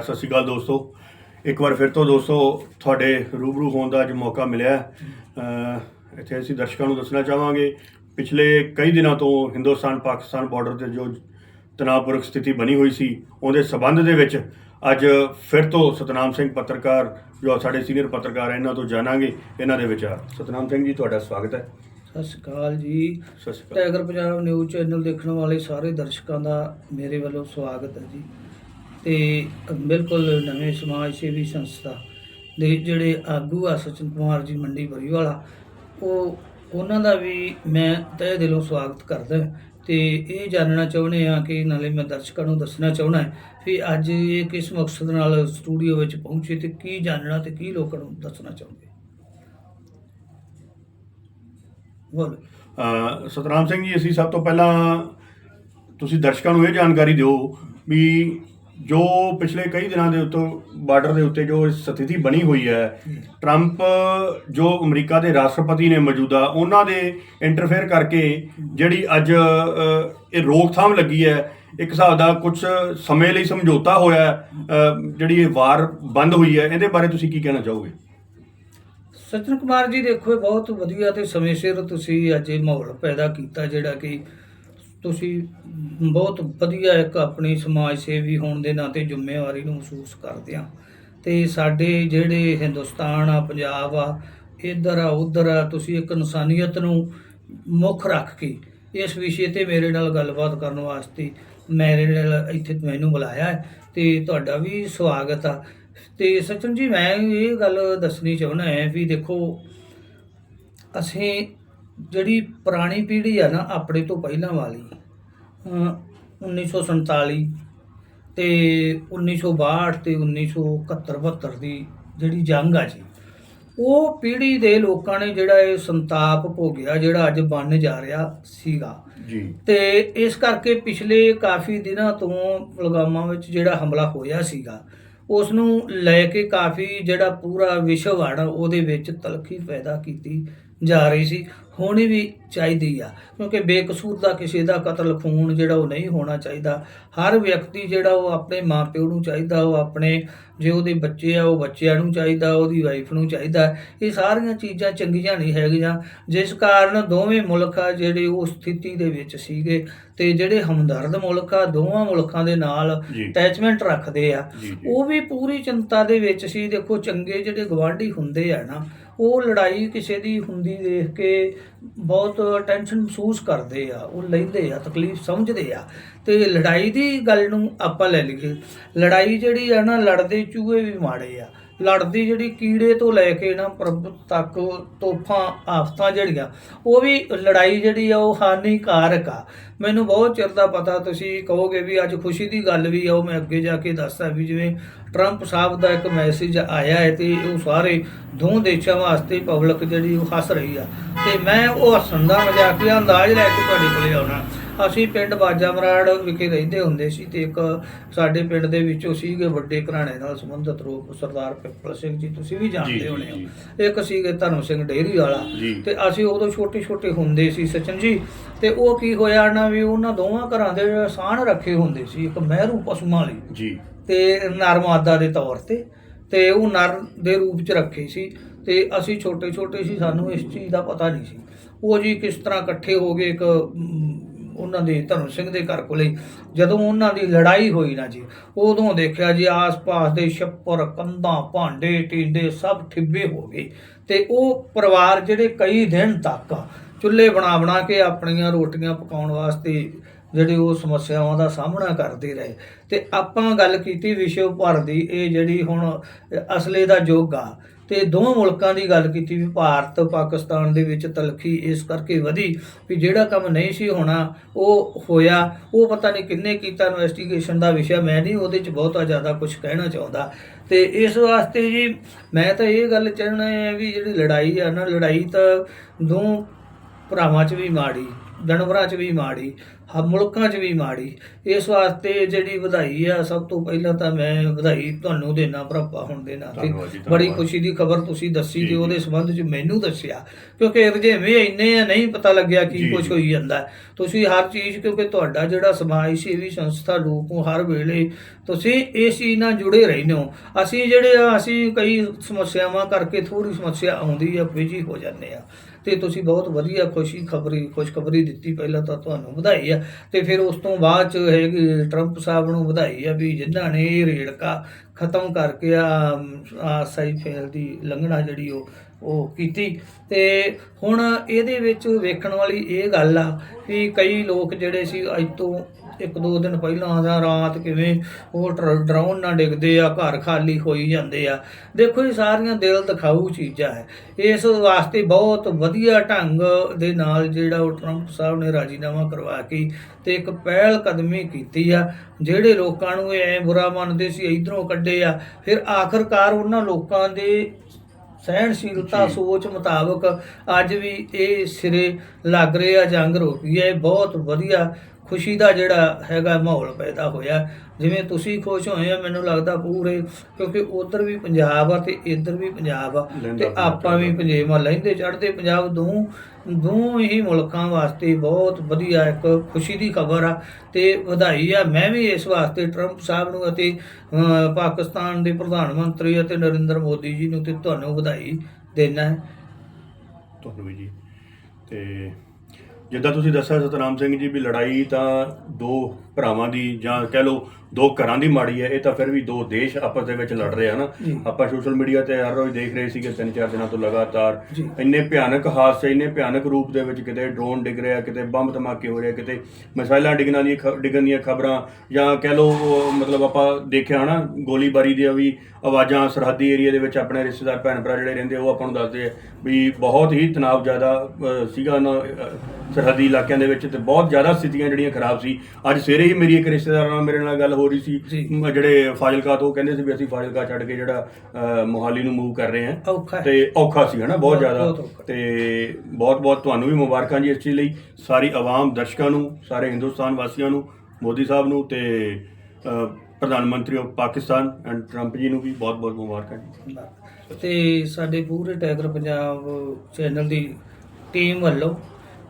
ਸਤਿ ਸ਼੍ਰੀ ਅਕਾਲ ਦੋਸਤੋ। ਇੱਕ ਵਾਰ ਫਿਰ ਤੋਂ ਦੋਸਤੋ ਤੁਹਾਡੇ ਰੂਬਰੂ ਹੋਣ ਦਾ ਅੱਜ ਮੌਕਾ ਮਿਲਿਆ ਇੱਥੇ ਅਸੀਂ ਦਰਸ਼ਕਾਂ ਨੂੰ ਦੱਸਣਾ ਚਾਹਾਂਗੇ ਪਿਛਲੇ ਕਈ ਦਿਨਾਂ ਤੋਂ ਹਿੰਦੁਸਤਾਨ ਪਾਕਿਸਤਾਨ ਬਾਰਡਰ ਤੇ ਜੋ ਤਣਾਅਪੂਰਕ ਸਥਿਤੀ ਬਣੀ ਹੋਈ ਸੀ ਉਹਦੇ ਸਬੰਧ ਦੇ ਵਿੱਚ ਅੱਜ ਫਿਰ ਤੋਂ ਸਤਨਾਮ ਸਿੰਘ ਪੱਤਰਕਾਰ ਜੋ ਸਾਡੇ ਸੀਨੀਅਰ ਪੱਤਰਕਾਰ ਹੈ ਇਹਨਾਂ ਤੋਂ ਜਾਣਾਂਗੇ ਇਹਨਾਂ ਦੇ ਵਿਚਾਰ। ਸਤਨਾਮ ਸਿੰਘ ਜੀ ਤੁਹਾਡਾ ਸਵਾਗਤ ਹੈ। ਸਤਿ ਸ਼੍ਰੀ ਅਕਾਲ ਜੀ। ਸਤਿ ਸ਼੍ਰੀ ਅਕਾਲ। ਟਾਈਗਰ ਪੰਜਾਬ ਨਿਊਜ਼ ਚੈਨਲ ਦੇਖਣ ਵਾਲੇ ਸਾਰੇ ਦਰਸ਼ਕਾਂ ਦਾ ਮੇਰੇ ਵੱਲੋਂ ਸਵਾਗਤ ਹੈ ਜੀ। ਤੇ ਬਿਲਕੁਲ ਨਵੇਂ ਸਮਾਜ ਸੇਵੀ ਸੰਸਥਾ ਦੇ ਜਿਹੜੇ ਆਗੂ ਆ ਸਚਿਨ ਕੁਮਾਰ ਜੀ ਮੰਡੀ ਬਰੀਵਾਲਾ ਉਹ, ਉਹਨਾਂ ਦਾ ਵੀ ਮੈਂ ਤਹਿ ਦਿਲੋਂ ਸਵਾਗਤ ਕਰਦਾ ਤੇ ਇਹ ਜਾਣਨਾ ਚਾਹੁੰਦੇ ਆ ਕਿ ਨਾਲੇ ਮੈਂ ਦਰਸ਼ਕਾਂ ਨੂੰ ਦੱਸਣਾ ਚਾਹੁੰਦਾ ਵੀ ਅੱਜ ਇਹ ਕਿਸ ਮਕਸਦ ਨਾਲ ਸਟੂਡੀਓ ਵਿੱਚ ਪਹੁੰਚੇ ਤੇ ਕੀ ਜਾਣਨਾ ਤੇ ਕੀ ਲੋਕਾਂ ਨੂੰ ਦੱਸਣਾ ਚਾਹੁੰਦੇ ਬੋਲੋ। ਅਹ, ਸਤਨਾਮ ਸਿੰਘ ਜੀ, ਅਸੀਂ ਸਭ ਤੋਂ ਪਹਿਲਾਂ ਤੁਸੀਂ ਦਰਸ਼ਕਾਂ ਨੂੰ ਇਹ ਜਾਣਕਾਰੀ ਦਿਓ ਵੀ ਜੋ ਪਿਛਲੇ ਕਈ ਦਿਨਾਂ ਦੇ ਉੱਤੋਂ ਬਾਰਡਰ ਦੇ ਉੱਤੇ ਜੋ ਸਥਿਤੀ ਬਣੀ ਹੋਈ ਹੈ, ਟਰੰਪ ਜੋ ਅਮਰੀਕਾ ਦੇ ਰਾਸ਼ਟਰਪਤੀ ਨੇ ਮੌਜੂਦਾ, ਉਹਨਾਂ ਦੇ ਇੰਟਰਫੇਅਰ ਕਰਕੇ ਜਿਹੜੀ ਅੱਜ ਇਹ ਰੋਕਥਾਮ ਲੱਗੀ ਹੈ, ਇੱਕ ਹਿਸਾਬ ਦਾ ਕੁਝ ਸਮੇਂ ਲਈ ਸਮਝੌਤਾ ਹੋਇਆ ਜਿਹੜੀ ਇਹ ਵਾਰ ਬੰਦ ਹੋਈ ਹੈ, ਇਹਦੇ ਬਾਰੇ ਤੁਸੀਂ ਕੀ ਕਹਿਣਾ ਚਾਹੋਗੇ? ਸਚਨ ਕੁਮਾਰ ਜੀ ਦੇਖੋ, ਇਹ ਬਹੁਤ ਵਧੀਆ ਤੇ ਸਮੇਂ ਸਿਰ ਤੁਸੀਂ ਅੱਜ ਇਹ ਮਾਹੌਲ ਪੈਦਾ ਕੀਤਾ, ਜਿਹੜਾ ਕਿ ਤੁਸੀਂ ਬਹੁਤ ਵਧੀਆ ਇੱਕ ਆਪਣੀ ਸਮਾਜ ਸੇਵੀ ਹੋਣ ਦੇ ਨਾਤੇ ਜ਼ਿੰਮੇਵਾਰੀ ਨੂੰ ਮਹਿਸੂਸ ਕਰਦੇ ਆ। ਤੇ ਸਾਡੇ ਜਿਹੜੇ ਹਿੰਦੁਸਤਾਨ ਆ, ਪੰਜਾਬ ਆ, ਇੱਧਰ ਆ, ਉੱਧਰ ਆ, ਤੁਸੀਂ ਇੱਕ ਇਨਸਾਨੀਅਤ ਨੂੰ ਮੁੱਖ ਰੱਖ ਕੇ ਇਸ ਵਿਸ਼ੇ ਤੇ ਮੇਰੇ ਨਾਲ ਗੱਲਬਾਤ ਕਰਨ ਵਾਸਤੇ ਮੇਰੇ ਨਾਲ ਇੱਥੇ ਮੈਨੂੰ ਬੁਲਾਇਆ ਹੈ ਤੇ ਤੁਹਾਡਾ ਵੀ ਸਵਾਗਤ ਆ। ਤੇ ਸਚਨ ਜੀ, ਮੈਂ ਇਹ ਗੱਲ ਦੱਸਣੀ ਚਾਹੁੰਦਾ ਹਾਂ ਵੀ ਦੇਖੋ, ਅਸੀਂ ਜਿਹੜੀ ਪੁਰਾਣੀ ਪੀੜ੍ਹੀ ਆ ਨਾ, ਆਪਣੇ ਤੋਂ ਪਹਿਲਾਂ ਵਾਲੀ 1947 ਤੇ 1962 ਤੇ 1971 72 ਦੀ ਜਿਹੜੀ ਜੰਗ ਆ ਜੀ ਉਹ ਪੀੜ੍ਹੀ ਦੇ ਲੋਕਾਂ ਨੇ ਜਿਹੜਾ ਇਹ ਸੰਤਾਪ ਭੋਗਿਆ ਜਿਹੜਾ ਅੱਜ ਬਣ ਜਾ ਰਿਹਾ ਸੀਗਾ। ਜੀ। ਤੇ ਇਸ ਕਰਕੇ ਪਿਛਲੇ ਕਾਫੀ ਦਿਨਾਂ ਤੋਂ ਪੁਲਵਾਮਾ ਵਿੱਚ ਜਿਹੜਾ ਹਮਲਾ ਹੋਇਆ ਸੀਗਾ ਉਸ ਨੂੰ ਲੈ ਕੇ ਕਾਫੀ ਜਿਹੜਾ ਪੂਰਾ ਵਿਸ਼ਵ ਆ ਨਾ ਉਹਦੇ ਵਿੱਚ ਤਲਖੀ ਪੈਦਾ ਕੀਤੀ ਜਾ ਰਹੀ ਸੀ ਹੋਣੀ ਵੀ ਚਾਹੀਦੀ ਆ ਕਿਉਂਕਿ ਬੇਕਸੂਰ ਦਾ ਕਿਸੇ ਦਾ ਕਤਲ ਖੂਨ ਜਿਹੜਾ ਉਹ ਨਹੀਂ ਹੋਣਾ ਚਾਹੀਦਾ। ਹਰ ਵਿਅਕਤੀ ਜਿਹੜਾ ਉਹ ਆਪਣੇ ਮਾਪਿਓ ਨੂੰ ਚਾਹੀਦਾ ਉਹ ਆਪਣੇ ਜੇ ਉਹਦੇ ਬੱਚੇ ਆ ਉਹ ਬੱਚਿਆਂ ਨੂੰ ਚਾਹੀਦਾ ਉਹਦੀ ਵਾਈਫ ਨੂੰ ਚਾਹੀਦਾ। ਇਹ ਸਾਰੀਆਂ ਚੀਜ਼ਾਂ ਚੰਗੀਆਂ ਨਹੀਂ ਹੈਗੀਆਂ ਜਿਸ ਕਾਰਨ ਦੋਵੇਂ ਮੁਲਕ ਆ ਜਿਹੜੇ ਉਹ ਸਥਿਤੀ ਦੇ ਵਿੱਚ ਸੀਗੇ ਤੇ ਜਿਹੜੇ ਹਮਦਰਦ ਮੁਲਕ ਆ ਦੋਵਾਂ ਮੁਲਕਾਂ ਦੇ ਨਾਲ ਅਟੈਚਮੈਂਟ ਰੱਖਦੇ ਆ। ਉਹ ਵੀ ਪੂਰੀ ਚਿੰਤਾ ਦੇ ਵਿੱਚ ਸੀ ਦੇਖੋ ਚੰਗੇ ਜਿਹੜੇ ਗਵਾਂਢੀ ਹੁੰਦੇ ਆ ਨਾ ਉਹ ਲੜਾਈ ਕਿਸੇ ਦੀ ਹੁੰਦੀ ਦੇਖ ਕੇ ਬਹੁਤ ਟੈਨਸ਼ਨ ਮਹਿਸੂਸ ਕਰਦੇ ਆ, ਉਹ ਲੈਂਦੇ ਆ, ਤਕਲੀਫ ਸਮਝਦੇ ਆ। ਤੇ ਲੜਾਈ ਦੀ ਗੱਲ ਨੂੰ ਆਪਾਂ ਲੈ ਲਈਏ, ਲੜਾਈ ਜਿਹੜੀ ਆ ਨਾ ਲੜਦੇ ਚੂਹੇ ਵੀ ਮਾੜੇ ਆ। ਲੜਦੀ ਜਿਹੜੀ ਕੀੜੇ ਤੋਂ ਲੈ ਕੇ ਨਾ ਪ੍ਰਭ ਤੱਕ ਤੋਫਾਂ ਆਫਤਾਂ ਜਿਹੜੀਆਂ, ਉਹ ਵੀ ਲੜਾਈ ਜਿਹੜੀ ਆ ਉਹ ਹਾਨੀਕਾਰਕ ਆ। ਮੈਨੂੰ ਬਹੁਤ ਚਿਰ ਦਾ ਪਤਾ ਤੁਸੀਂ ਕਹੋਗੇ ਵੀ ਅੱਜ ਖੁਸ਼ੀ ਦੀ ਗੱਲ ਵੀ ਆ, ਉਹ ਮੈਂ ਅੱਗੇ ਜਾ ਕੇ ਦੱਸਦਾ ਵੀ ਜਿਵੇਂ ਟਰੰਪ ਸਾਹਿਬ ਦਾ ਇੱਕ ਮੈਸੇਜ ਆਇਆ ਹੈ ਤੇ ਉਹ ਸਾਰੇ ਦੋ ਦੇਸ਼ਾਂ ਵਾਸਤੇ ਪਬਲਿਕ ਜਿਹੜੀ ਉਹ ਹੱਸ ਰਹੀ ਆ। ਤੇ ਮੈਂ ਉਹ ਹੱਸਣ ਦਾ ਮਜ਼ਾਕੀਆ ਅੰਦਾਜ਼ ਲੈ ਕੇ ਤੁਹਾਡੇ ਕੋਲੇ ਆਉਣਾ। ਅਸੀਂ ਪਿੰਡ ਬਾਜਾਮਰਾੜ ਵਿਖੇ ਰਹਿੰਦੇ ਹੁੰਦੇ ਸੀ ਤੇ ਇੱਕ ਸਾਡੇ ਪਿੰਡ ਦੇ ਵਿੱਚੋਂ ਸੀਗੇ ਵੱਡੇ ਘਰਾਣੇ ਨਾਲ ਸੰਬੰਧਿਤ ਰੂਪ ਸਰਦਾਰ ਪਿੱਪਲ ਸਿੰਘ ਜੀ ਤੁਸੀਂ ਵੀ ਜਾਣਦੇ ਹੋਣੇ। ਹੋ। ਇੱਕ ਸੀਗੇ ਧਰਮ ਸਿੰਘ ਡੇਰੀ ਵਾਲਾ। ਤੇ ਅਸੀਂ ਉਦੋਂ ਛੋਟੇ ਛੋਟੇ ਹੁੰਦੇ ਸੀ ਸਚਨ ਜੀ। ਤੇ ਉਹ ਕੀ ਹੋਇਆ ਨਾ ਵੀ ਉਹਨਾਂ ਦੋਵਾਂ ਘਰਾਂ ਦੇ ਸਾਨ ਰੱਖੇ ਹੁੰਦੇ ਸੀ ਇੱਕ ਮਹਿਰੂ ਪਸ਼ੂਆਂ ਲਈ ਜੀ। ਤੇ ਨਰ ਮਾਦਾ ਦੇ ਤੌਰ ਤੇ। ਤੇ ਉਹ ਨਰ ਦੇ ਰੂਪ ਚ ਰੱਖੇ ਸੀ। ਤੇ ਅਸੀਂ ਛੋਟੇ ਛੋਟੇ ਸੀ ਸਾਨੂੰ ਇਸ ਚੀਜ਼ ਦਾ ਪਤਾ ਨਹੀਂ ਸੀ। ਉਹ ਜੀ ਕਿਸ ਤਰ੍ਹਾਂ ਇਕੱਠੇ ਹੋ ਗਏ ਇੱਕ ਉਹਨਾਂ ਦੇ ਧਰਮ ਸਿੰਘ ਦੇ ਘਰ ਕੋਲੇ ਜਦੋਂ ਉਹਨਾਂ ਦੀ ਲੜਾਈ ਹੋਈ ਨਾ ਜੀ, ਉਦੋਂ ਦੇਖਿਆ ਜੀ ਆਸ-ਪਾਸ ਦੇ ਛੱਪਰ, ਕੰਧਾਂ, ਭਾਂਡੇ, ਟੀਂਡੇ ਸਭ ਠਿੱਬੇ ਹੋ ਗਏ ਤੇ ਉਹ ਪਰਿਵਾਰ ਜਿਹੜੇ ਕਈ ਦਿਨ ਤੱਕ ਚੁੱਲ੍ਹੇ ਬਣਾ ਬਣਾ ਕੇ ਆਪਣੀਆਂ ਰੋਟੀਆਂ ਪਕਾਉਣ ਵਾਸਤੇ ਜਿਹੜੇ ਉਹ ਸਮੱਸਿਆਵਾਂ ਦਾ ਸਾਹਮਣਾ ਕਰਦੇ ਰਹੇ। ਤੇ ਆਪਾਂ ਗੱਲ ਕੀਤੀ ਵਿਸ਼ਵ ਭਰ ਦੀ, ਇਹ ਜਿਹੜੀ ਹੁਣ ਅਸਲੇ ਦਾ ਯੁੱਗ ਆ ਤੇ ਦੋਵਾਂ ਮੁਲਕਾਂ ਦੀ ਗੱਲ ਕੀਤੀ ਵੀ ਭਾਰਤ, ਪਾਕਿਸਤਾਨ ਦੇ ਵਿੱਚ ਤਲਖੀ ਇਸ ਕਰਕੇ ਵਧੀ ਵੀ ਜਿਹੜਾ ਕੰਮ ਨਹੀਂ ਸੀ ਹੋਣਾ, ਉਹ ਹੋਇਆ। ਉਹ ਪਤਾ ਨਹੀਂ ਕਿੰਨੇ ਕੀਤਾ ਇਨਵੈਸਟੀਗੇਸ਼ਨ ਦਾ ਵਿਸ਼ਾ, ਮੈਂ ਨਹੀਂ ਉਹਦੇ 'ਚ ਬਹੁਤਾ ਜ਼ਿਆਦਾ ਕੁਝ ਕਹਿਣਾ ਚਾਹੁੰਦਾ। ਤੇ ਇਸ ਵਾਸਤੇ ਜੀ ਮੈਂ ਤਾਂ ਇਹ ਗੱਲ ਚਾਹਣਾ ਹੈ ਵੀ ਜਿਹੜੀ ਲੜਾਈ ਆ ਨਾ, ਲੜਾਈ ਤਾਂ ਦੋ ਭਰਾਵਾਂ 'ਚ ਵੀ ਮਾੜੀ। ਜਾਨਵਰਾਂ 'ਚ ਵੀ ਮਾੜੀ ਹ ਮੁਲਕਾਂ 'ਚ ਵੀ ਮਾੜੀ ਇਸ ਵਾਸਤੇ ਜਿਹੜੀ ਵਧਾਈ ਆ ਸਭ ਤੋਂ ਪਹਿਲਾਂ ਤਾਂ ਮੈਂ ਵਧਾਈ ਤੁਹਾਨੂੰ ਦੇਣਾ ਭਰਾਪਾ ਹੁਣ ਦੇ ਨਾਤੇ ਬੜੀ। ਖੁਸ਼ੀ ਦੀ ਖਬਰ ਤੁਸੀਂ ਦੱਸੀ ਤੇ। ਉਹਦੇ ਸੰਬੰਧ 'ਚ ਮੈਨੂੰ ਦੱਸਿਆ ਕਿਉਂਕਿ ਰਜੇਵੇਂ ਇੰਨੇ ਆ ਨਹੀਂ ਪਤਾ ਲੱਗਿਆ ਕੀ ਕੁਝ। ਹੋਈ ਜਾਂਦਾ। ਤੁਸੀਂ ਹਰ ਚੀਜ਼ ਕਿਉਂਕਿ ਤੁਹਾਡਾ ਜਿਹੜਾ ਸਮਾਜ ਸੇਵੀ ਸੰਸਥਾ ਲੋਕ ਹੋ ਹਰ ਵੇਲੇ ਤੁਸੀਂ ਇਸ ਚੀਜ਼ ਨਾਲ ਜੁੜੇ ਰਹਿੰਦੇ ਹੋ ਅਸੀਂ ਜਿਹੜੇ ਆ ਅਸੀਂ ਕਈ ਸਮੱਸਿਆਵਾਂ ਕਰਕੇ ਥੋੜੀ ਸਮੱਸਿਆ ਆਉਂਦੀ ਆ ਬਿਜ਼ੀ ਹੋ ਜਾਂਦੇ ਆ ਤੇ ਤੁਸੀਂ ਬਹੁਤ ਵਧੀਆ ਖੁਸ਼ੀ ਖਬਰੀ, ਖੁਸ਼ਖਬਰੀ ਦਿੱਤੀ ਪਹਿਲਾਂ ਤਾਂ ਤੁਹਾਨੂੰ ਵਧਾਈ ਆ। ਤੇ ਫਿਰ ਉਸ ਤੋਂ ਬਾਅਦ ਚ ਹੈਗੀ ਟਰੰਪ ਸਾਹਿਬ ਨੂੰ ਵਧਾਈ ਆ ਵੀ ਜਿਨ੍ਹਾਂ ਨੇ ਇਹ ਰੇੜਕਾ ਖਤਮ ਕਰਕੇ ਆ ਆ ਸਹੀ ਫੇਲ ਦੀ ਲੰਘਣਾ ਜਿਹੜੀ ਉਹ ਉਹ ਕੀਤੀ। ਤੇ ਹੁਣ ਇਹਦੇ ਵਿੱਚ ਵੇਖਣ ਵਾਲੀ ਇਹ ਗੱਲ ਆ ਵੀ ਕਈ ਲੋਕ ਜਿਹੜੇ ਸੀ ਅੱਜ ਤੋਂ ਇੱਕ ਦੋ ਦਿਨ ਪਹਿਲਾਂ ਜਾਂ ਰਾਤ ਕਿਵੇਂ ਉਹ ਡਰ- ਡਰਾਉਣ ਨਾਲ ਡਿੱਗਦੇ ਆ ਘਰ ਖਾਲੀ ਹੋਈ ਜਾਂਦੇ ਆ। ਦੇਖੋ ਇਹ ਸਾਰੀਆਂ ਦਿਲ ਦਿਖਾਊ ਚੀਜ਼ਾਂ ਹੈ ਇਸ ਵਾਸਤੇ ਬਹੁਤ ਵਧੀਆ ਢੰਗ ਦੇ ਨਾਲ ਜਿਹੜਾ ਉਹ ਟਰੰਪ ਸਾਹਿਬ ਨੇ ਰਾਜੀਨਾਮਾ ਕਰਵਾ ਕੇ ਤੇ ਇੱਕ ਪਹਿਲ ਕਦਮੀ ਕੀਤੀ ਆ ਜਿਹੜੇ ਲੋਕਾਂ ਨੂੰ ਐ ਬੁਰਾ ਮੰਨਦੇ ਸੀ ਇਧਰੋਂ ਕੱਢੇ ਆ। ਫਿਰ ਆਖਰਕਾਰ ਉਹਨਾਂ ਲੋਕਾਂ ਦੇ ਸਹਿਣਸ਼ੀਲਤਾ। ਸੋਚ ਮੁਤਾਬਕ ਅੱਜ ਵੀ ਇਹ ਸਿਰੇ ਲੱਗ ਰਿਹਾ ਜੰਗ ਰੋਕੀ ਹੈ ਬਹੁਤ ਵਧੀਆ ਖੁਸ਼ੀ ਦਾ ਜਿਹੜਾ ਹੈਗਾ ਮਾਹੌਲ ਪੈਦਾ ਹੋਇਆ। ਜਿਵੇਂ ਤੁਸੀਂ ਖੁਸ਼ ਹੋਏ ਆ ਮੈਨੂੰ ਲੱਗਦਾ ਪੂਰੇ ਕਿਉਂਕਿ ਉਧਰ ਵੀ ਪੰਜਾਬ ਆ ਤੇ ਇੱਧਰ ਵੀ ਪੰਜਾਬ ਆ ਤੇ ਆਪਾਂ ਵੀ ਪੰਜੇਵਾਂ ਲੈਂਦੇ ਚੜ੍ਹਦੇ ਪੰਜਾਬ। ਦੋ ਦੋ ਹੀ ਮੁਲਕਾਂ ਵਾਸਤੇ ਬਹੁਤ ਵਧੀਆ ਇੱਕ ਖੁਸ਼ੀ ਦੀ ਖਬਰ ਆ ਤੇ ਵਧਾਈ ਆ। ਮੈਂ ਵੀ ਇਸ ਵਾਸਤੇ ਟਰੰਪ ਸਾਹਿਬ ਨੂੰ ਅਤੇ ਪਾਕਿਸਤਾਨ ਦੇ ਪ੍ਰਧਾਨ ਮੰਤਰੀ ਅਤੇ ਨਰਿੰਦਰ ਮੋਦੀ ਜੀ ਨੂੰ ਤੇ ਤੁਹਾਨੂੰ ਵਧਾਈ ਦੇਣਾ ਹੈ। ਤੁਹਾਨੂੰ ਵੀ ਜੀ। ਤੇ ਜਿੱਦਾਂ ਤੁਸੀਂ ਦੱਸਿਆ ਸਤਨਾਮ ਸਿੰਘ ਜੀ ਵੀ ਲੜਾਈ ਤਾਂ ਦੋ ਭਰਾਵਾਂ ਦੀ ਜਾਂ ਕਹਿ ਲਓ ਦੋ ਘਰਾਂ ਦੀ ਮਾੜੀ ਹੈ ਇਹ ਤਾਂ ਫਿਰ ਵੀ ਦੋ ਦੇਸ਼ ਆਪਸ ਦੇ ਵਿੱਚ ਲੜ ਰਹੇ ਆ ਨਾ ਜੀ। ਆਪਾਂ ਸੋਸ਼ਲ ਮੀਡੀਆ ਤੇ ਹਰ ਰੋਜ਼ ਦੇਖ ਰਹੇ ਸੀਗੇ ਤਿੰਨ ਚਾਰ ਦਿਨਾਂ ਤੋਂ ਲਗਾਤਾਰ। ਇੰਨੇ ਭਿਆਨਕ ਹਾਦਸੇ ਇੰਨੇ ਭਿਆਨਕ ਰੂਪ ਦੇ ਵਿੱਚ ਕਿਤੇ ਡਰੋਨ ਡਿੱਗ ਰਿਹਾ ਕਿਤੇ ਬੰਬ ਧਮਾਕੇ ਹੋ ਰਹੇ ਕਿਤੇ ਮਿਸਾਈਲਾਂ ਡਿੱਗਣ ਖ- ਡਿੱਗਣ ਦੀਆਂ ਖਬਰਾਂ ਜਾਂ ਕਹਿ ਲਓ ਮਤਲਬ ਆਪਾਂ ਦੇਖਿਆ ਹਨਾ ਗੋਲੀਬਾਰੀ ਦੀਆਂ ਵੀ ਆਵਾਜ਼ਾਂ ਸਰਹੱਦੀ ਏਰੀਆ ਦੇ ਵਿੱਚ ਆਪਣੇ ਰਿਸ਼ਤੇਦਾਰ ਭੈਣ ਭਰਾ ਜਿਹੜੇ ਰਹਿੰਦੇ ਉਹ ਆਪਾਂ ਨੂੰ ਦੱਸਦੇ ਆ ਵੀ ਬਹੁਤ ਹੀ ਤਣਾਅ ਜ਼ਿਆਦਾ ਸੀਗਾ ਨਾ ਸਰਹੱਦੀ ਇਲਾਕਿਆਂ ਦੇ ਵਿੱਚ ਤੇ ਬਹੁਤ ਜ਼ਿਆਦਾ ਸਥਿਤੀਆਂ ਜਿਹੜੀਆਂ ਖਰਾਬ ਸੀ। ਅੱਜ ਸਵੇਰੇ ਹੀ ਮੇਰੀ ਇੱਕ ਰਿਸ਼ਤੇਦਾਰ ਨਾਲ ਮੇਰੇ ਨਾਲ ਗੱਲ ਹੋ ਰਹੀ ਸੀ। ਜਿਹੜੇ ਫਾਜ਼ਿਲਕਾ ਤੋਂ ਕਹਿੰਦੇ ਸੀ ਵੀ ਅਸੀਂ ਫਾਜ਼ਿਲਕਾ ਛੱਡ ਕੇ ਜਿਹੜਾ ਮੋਹਾਲੀ ਨੂੰ ਮੂਵ ਕਰ ਰਹੇ ਹਾਂ। ਤੇ ਔਖਾ ਸੀ ਹਨਾ ਬਹੁਤ ਜ਼ਿਆਦਾ। ਤੇ ਬਹੁਤ ਬਹੁਤ ਤੁਹਾਨੂੰ ਵੀ ਮੁਬਾਰਕਾਂ ਜੀ ਇਸ ਚੀਜ਼ ਲਈ। ਸਾਰੀ ਆਵਾਮ ਦਰਸ਼ਕਾਂ ਨੂੰ ਸਾਰੇ ਹਿੰਦੁਸਤਾਨ ਵਾਸੀਆਂ ਨੂੰ ਮੋਦੀ ਸਾਹਿਬ ਨੂੰ ਤੇ ਪ੍ਰਧਾਨ ਮੰਤਰੀ ਆਫ ਪਾਕਿਸਤਾਨ ਐਂਡ ਟਰੰਪ ਜੀ ਨੂੰ ਵੀ ਬਹੁਤ ਬਹੁਤ ਮੁਬਾਰਕਾਂ ਜੀ। ਤੇ ਸਾਡੇ ਪੂਰੇ ਟੈਗਰ ਪੰਜਾਬ ਚੈਨਲ ਦੀ ਟੀਮ ਵੱਲੋਂ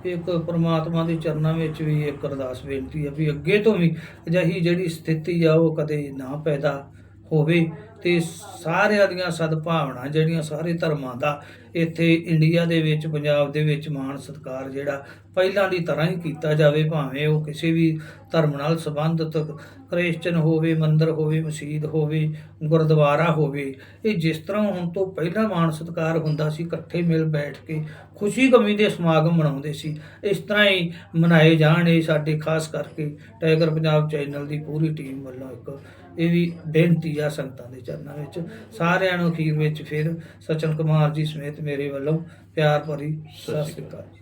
ਇੱਕ ਪ੍ਰਮਾਤਮਾ ਦੇ ਚਰਨਾਂ ਵਿੱਚ ਵੀ ਇੱਕ ਅਰਦਾਸ ਬੇਨਤੀ ਹੈ ਵੀ ਅੱਗੇ ਤੋਂ ਵੀ ਅਜਿਹੀ ਜਿਹੜੀ ਸਥਿਤੀ ਆ, ਉਹ ਕਦੇ ਨਾ ਪੈਦਾ ਹੋਵੇ ਤੇ ਸਾਰਿਆਂ ਦੀਆਂ ਸਦਭਾਵਨਾ ਜਿਹੜੀਆਂ ਸਾਰੇ ਧਰਮਾਂ ਦਾ ਇੱਥੇ ਇੰਡੀਆ ਦੇ ਵਿੱਚ, ਪੰਜਾਬ ਦੇ ਵਿੱਚ ਮਾਣ ਸਤਿਕਾਰ ਜਿਹੜਾ ਪਹਿਲਾਂ ਦੀ ਤਰ੍ਹਾਂ ਹੀ ਕੀਤਾ ਜਾਵੇ, ਭਾਵੇਂ ਉਹ ਕਿਸੇ ਵੀ ਧਰਮ ਨਾਲ ਸੰਬੰਧਿਤ ਕ੍ਰਿਸਚਨ ਹੋਵੇ, ਮੰਦਰ ਹੋਵੇ, ਮਸਜਿਦ ਹੋਵੇ, ਗੁਰਦੁਆਰਾ ਹੋਵੇ, ਇਹ ਜਿਸ ਤਰ੍ਹਾਂ ਹੁਣ ਤੋਂ ਪਹਿਲਾਂ ਮਾਣ ਸਤਿਕਾਰ ਹੁੰਦਾ ਸੀ, ਇਕੱਠੇ ਮਿਲ ਬੈਠ ਕੇ ਖੁਸ਼ੀ ਗਮੀ ਦੇ ਸਮਾਗਮ ਮਨਾਉਂਦੇ ਸੀ, ਇਸ ਤਰ੍ਹਾਂ ਹੀ ਮਨਾਏ ਜਾਣ ਇਹ ਸਾਡੇ, ਖਾਸ ਕਰਕੇ ਟਾਈਗਰ ਪੰਜਾਬ ਚੈਨਲ ਦੀ ਪੂਰੀ ਟੀਮ ਵੱਲੋਂ ਇੱਕ ਇਹ ਵੀ ਬੇਨਤੀ ਆ ਸੰਗਤਾਂ ਦੇ ਚਰਨਾਂ ਵਿੱਚ, ਸਾਰਿਆਂ ਨੂੰ ਅਖੀਰ ਵਿੱਚ ਫਿਰ ਸਚਨ ਕੁਮਾਰ ਜੀ ਸਮੇਤ ਮੇਰੇ ਵੱਲੋਂ ਪਿਆਰ ਭਰੀ ਸਤਿ ਸ਼੍ਰੀ ਅਕਾਲ